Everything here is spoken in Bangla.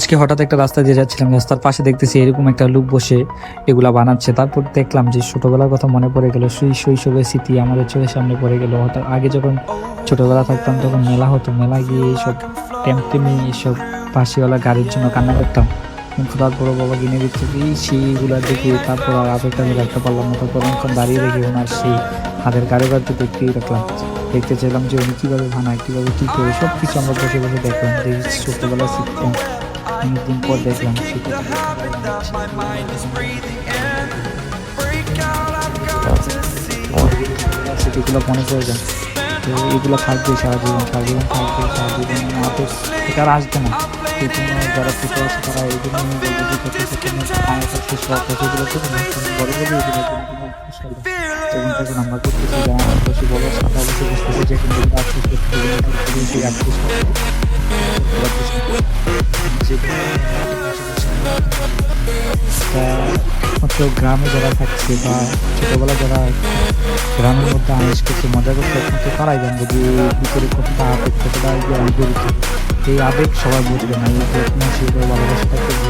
আজকে হঠাৎ একটা রাস্তা দিয়ে যাচ্ছিলাম, রাস্তার পাশে দেখতেছি এরকম একটা লোক বসে এগুলা বানাচ্ছে। তারপর দেখলাম যে ছোটবেলার কথা মনে পড়ে গেল, সেই শৈশবের স্মৃতি আমাদের চোখের সামনে পড়ে গেল। হঠাৎ আগে যখন ছোটবেলা থাকতাম, তখন মেলা হতো মেলা গিয়ে এইসব টেমটেমি এইসব পাশেওয়ালা গাড়ির জন্য কান্না করতাম। কিন্তু তারপর বাবা কিনে দিচ্ছে, এই সেইগুলা দেখে তারপর আর আবেগটা আমি রাখতে পারলাম না। তারপর অনেকক্ষণ দাঁড়িয়ে দেখি ওনার সেই হাতের কারুকার্য দেখতেই রাখলাম দেখতে চাইলাম যে উনি কীভাবে বানায়, কীভাবে কী করে সব কিছু আমরা বসে বসে দেখলাম, দেখি ছোটবেলা শিখতাম অনেকদিন পর দেখলাম সেটা। সেটিগুলো মনে পড়ে যায়। তো এগুলো থাকবে সারা জীবন সারা জীবন থাকবে সারা জীবন আমাদের এটা আর আসবে না। সেই জন্য যারা ছোটো আছে তারা এই জন্য বলব যে ছোটো আমার কাছে শখ আছে এগুলো করব না কিন্তু বড় বড় এগুলো এবং তখন আমরা করতেছি যারা আমার বসে বড় সাদা অবশ্যই বুঝতেছি যে কিন্তু আফসোস করতে আফসোস মাত্র গ্রামে যারা থাকছে বা ছোটোবেলা যারা গ্রামের মধ্যে আমেজ করছে, মজা করছে, একমাত্র তারাই জানবে যে ভিতরে কতটা আবেগ, কতটা যে এই আবেগ সবাই বুঝবে না, এই ভালোবাসা সেগুলো